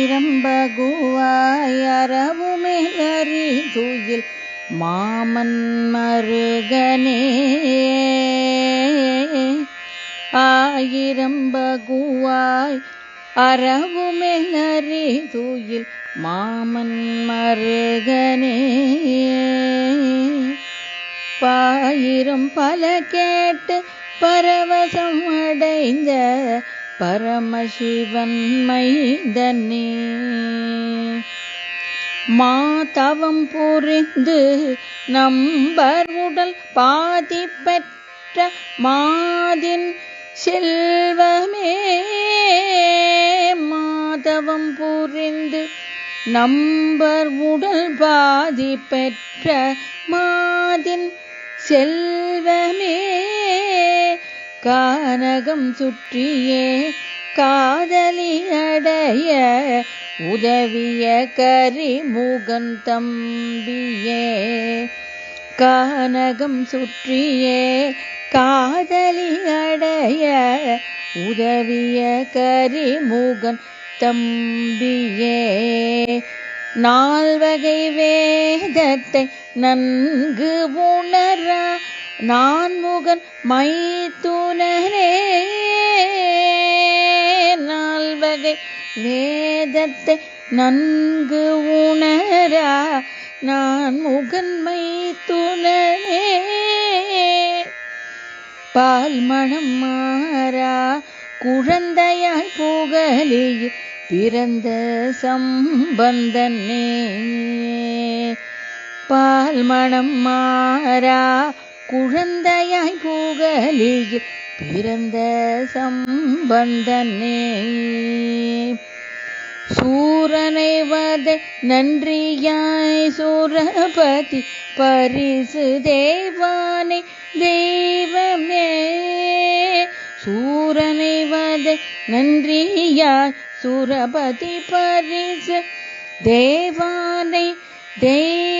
ஆயிரம் மாமன் மருகனே. ஆயிரம்பகுவாய் பகுவாய் மாமன் மருகனே. பாயிரம் பல கேட்டு பரவசம் அடைந்த பரமசிவன் மைந்தனே. மாதவம் புரிந்து நம்பர் உடல் பாதி பெற்ற மாதின் செல்வமே. மாதவம் புரிந்து நம்பர் உடல் பாதி பெற்ற மாதின் செல்வமே. கானகம் சுற்றியே காதலி அடைய உதவிய கரிமுகன் தம்பியே. கானகம் சுற்றியே காதலி அடைய உதவிய கரிமுகன் தம்பியே. நால்வகை வேதத்தை நன்கு உணரா நான் முகன் மைத்து புனரே நால்வகை வேதத்தை நன்கு உணரா நான் முகன்மை துணரே பால் மணம் மாறா குழந்தையாய் புகழியில் பிறந்த சம்பந்தனே. பால் மணம் மாறா குழந்தையாய் புகழியில் பிறந்த சம்பந்தனே. சூரனை வதை நன்றியாய் சூரபதி பரிசு தேவானை தெய்வமே. சூரனை வதை நன்றியாய் சூரபதி பரிசு தேவானை தெய்வ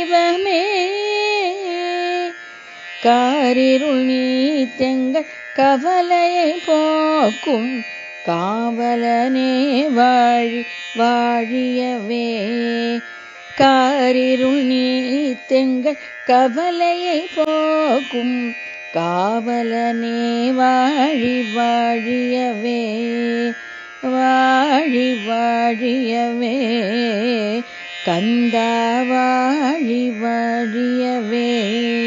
கரிருள் நீத்தெங்கள் கவலையை போக்கும் காவலனே வாழி வாழியவே. காரிருள் நீத்தெங்கள் கவலையை போக்கும் காவலனே வாழி வாழியவே. வாழி வாழியவே. கந்தா வாழி வாழியவே.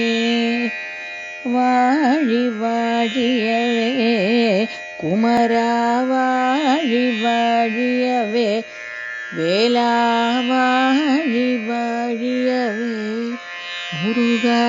வாழியவே குமரா வாழி வாழியவே வேளா வாழி வாழியவே முருகா